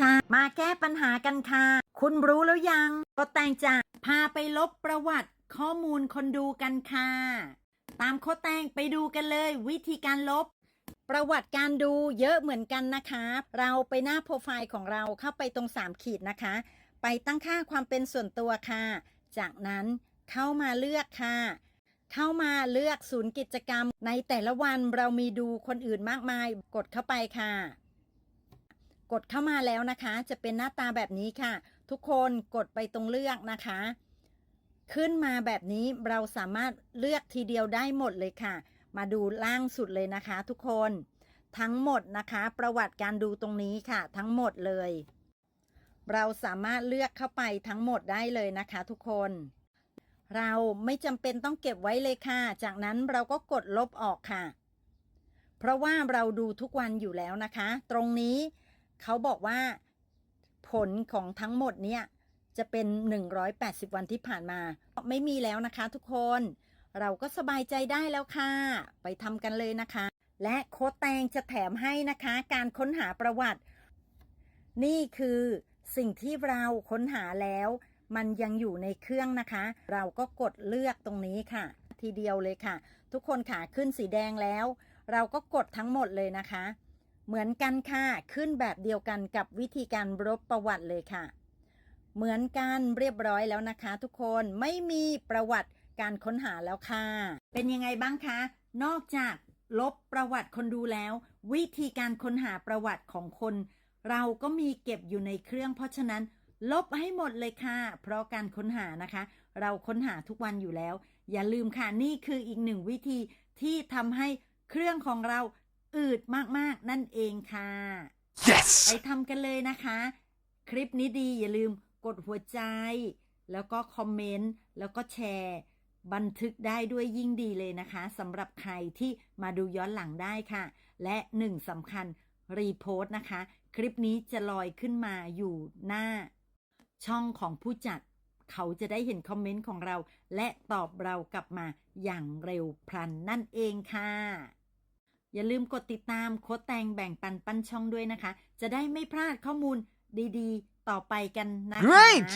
ช่มาแก้ปัญหากันค่ะ คุณรู้แล้วยัง ก็แต่งจะพาไปลบประวัติข้อมูลคนดูกันค่ะ ตามโคแตงไปดูกันเลยวิธีการลบ ประวัติการดูเยอะเหมือนกันนะคะ เราไปหน้าโปรไฟล์ของเราเข้าไปตรง 3 ขีดนะคะ ไปตั้งค่าความเป็นส่วนตัวค่ะ จากนั้นเข้ามาเลือกค่ะ เข้ามาเลือกศูนย์กิจกรรม ในแต่ละวันเรามีดูคนอื่นมากมาย กดเข้าไปค่ะ กดเข้ามาแล้วนะคะ จะเป็นหน้าตาแบบนี้ค่ะ ทุกคนกดไปตรงเลือกนะคะ ขึ้นมาแบบนี้เราสามารถเลือกทีเดียวได้หมดเลยค่ะ มาดูล่างสุดเลยนะคะ ทุกคนทั้งหมดนะคะ ประวัติการดูตรงนี้ค่ะ ทั้งหมดเลย เราสามารถเลือกเข้าไปทั้งหมดได้เลยนะคะ ทุกคน เราไม่จำเป็นต้องเก็บไว้เลยค่ะ จากนั้นเราก็กดลบออกค่ะ เพราะว่าเราดูทุกวันอยู่แล้วนะคะ ตรงนี้ เขาบอกว่าผลของทั้งหมดเนี่ยจะเป็น 180 วันที่ผ่านมา ไม่มีแล้วนะคะทุกคน เราก็สบายใจได้แล้วค่ะ ไปทำกันเลยนะคะ และโค้ดแตงจะแถมให้นะคะ การค้นหาประวัติ นี่คือสิ่งที่เราค้นหาแล้ว มันยังอยู่ในเครื่องนะคะ เราก็กดเลือกตรงนี้ค่ะ ทีเดียวเลยค่ะ ทุกคนขาขึ้นสีแดงแล้ว เราก็กดทั้งหมดเลยนะคะ เหมือนกันค่ะ ขึ้นแบบเดียวกันกับวิธีการลบประวัติเลยค่ะ เหมือนกันเรียบร้อยแล้วนะคะทุกคนไม่มีประวัติการค้นหาแล้วค่ะ เป็นยังไงบ้างคะ นอกจากลบประวัติคนดูแล้ว วิธีการค้นหาประวัติของคน เราก็มีเก็บอยู่ในเครื่อง เพราะฉะนั้น ลบให้หมดเลยค่ะ เพราะการค้นหานะคะ เราค้นหาทุกวันอยู่แล้ว อย่าลืมค่ะนี่คืออีกหนึ่งวิธีที่ทำให้เครื่องของเรา อืดมากๆ นั่นเองค่ะ Yes! ไปทำกันเลยนะคะ คลิปนี้ดีอย่าลืมกดหัวใจ แล้วก็คอมเมนต์ แล้วก็แชร์ บันทึกได้ด้วยยิ่งดีเลยนะคะสำหรับใครที่มาดูย้อนหลังได้ค่ะ และหนึ่งสำคัญรีโพสต์นะคะ คลิปนี้จะลอยขึ้นมาอยู่หน้า ช่องของผู้จัด เขาจะได้เห็นคอมเมนต์ของเรา และตอบเรากลับมาอย่างเร็วพลันนั่นเองค่ะ อย่าลืมกดติดตามโค้ดแตงแบ่งปันปันช่องด้วยนะคะ จะได้ไม่พลาดข้อมูลดีๆ ต่อไปกันนะคะ Great